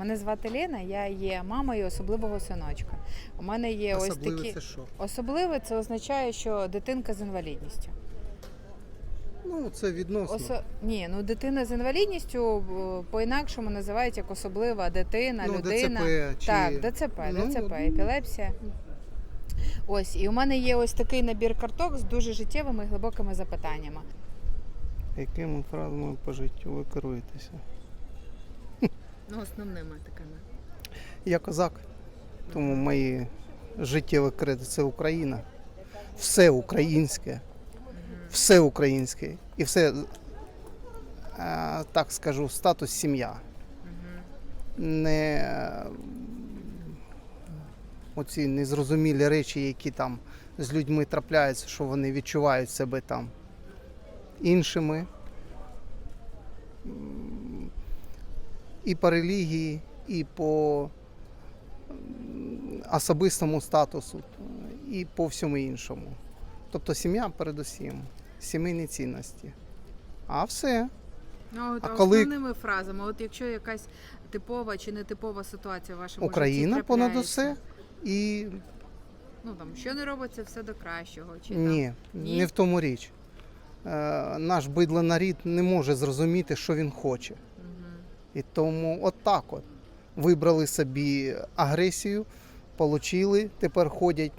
Мене звати Лена, я є мамою особливого синочка. У мене є ось такі це що? особливе. Це означає, що дитинка з інвалідністю. Ну, це відносно. Осо... Ні, ну дитина з інвалідністю е, по-інакшому називають як особлива дитина, ну, людина. ДЦП, чи... Так, ДЦП, Ну, ДЦП, ну. епілепсія. Ось, і у мене є ось такий набір карток з дуже життєвими і глибокими запитаннями. Якими фразами по життю ви керуєтеся? Ну, основними такими. Я козак, тому мої життєві кредити це Україна. Все українське. Все українське. І все, е, так скажу, статус сім'я. Не е, оці незрозумілі речі, які там з людьми трапляються, що вони відчувають себе там іншими. І по релігії, і по особистому статусу, і по всьому іншому. Тобто сім'я передусім, сімейні цінності. А все. Ну, от А коли- основними фразами, от якщо якась типова чи нетипова ситуація в вашому Україна житті понад усе. І Ну там що не робиться, все до кращого. Чи ні, Ні? не в тому річ. Е, наш бидло нарід не може зрозуміти, що він хоче. І тому от от. Вибрали собі агресію, получили, тепер ходять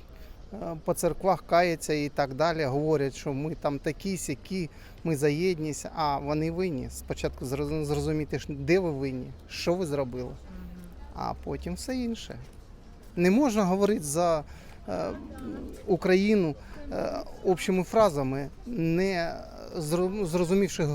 е, по церквах, каяться і так далі. Говорять, що ми там такі, сякі, ми за єдність, а вони винні. Спочатку зрозуміти, де ви винні, що ви зробили, а потім все інше. Не можна говорити за е, Україну е, общими фразами, не зрозумівши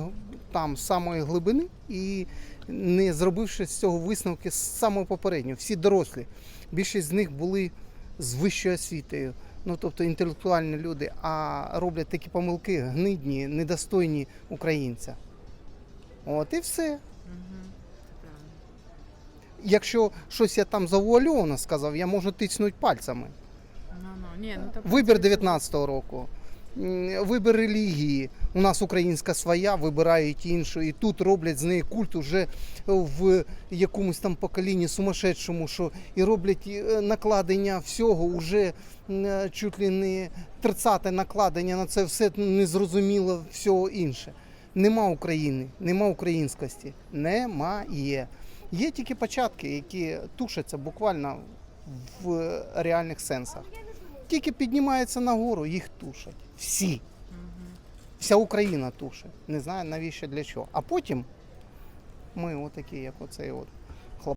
там самої глибини і не зробивши з цього висновки з самого попереднього. Всі дорослі. Більшість з них були з вищою освітою, ну тобто інтелектуальні люди, а роблять такі помилки гнидні, недостойні українця. От і все. Якщо щось я там завуальовано сказав, я можу тицнути пальцями. Ну, ну, ну, Вибір 19-го року. Вибір релігії. У нас українська своя, вибирають іншу. І тут роблять з неї культ уже в якомусь там поколінні сумасшедшому, що і роблять е, накладення всього, уже чуть ли не 30-те накладення на це все незрозуміло, всього інше. Нема України, нема українськості. Немає. Є тільки початки, які тушаться буквально в реальних сенсах. Тільки піднімається нагору, їх тушать. Всі. Вся Україна тушить. Не знаю навіщо для чого. А потім ми отакі, як оцей от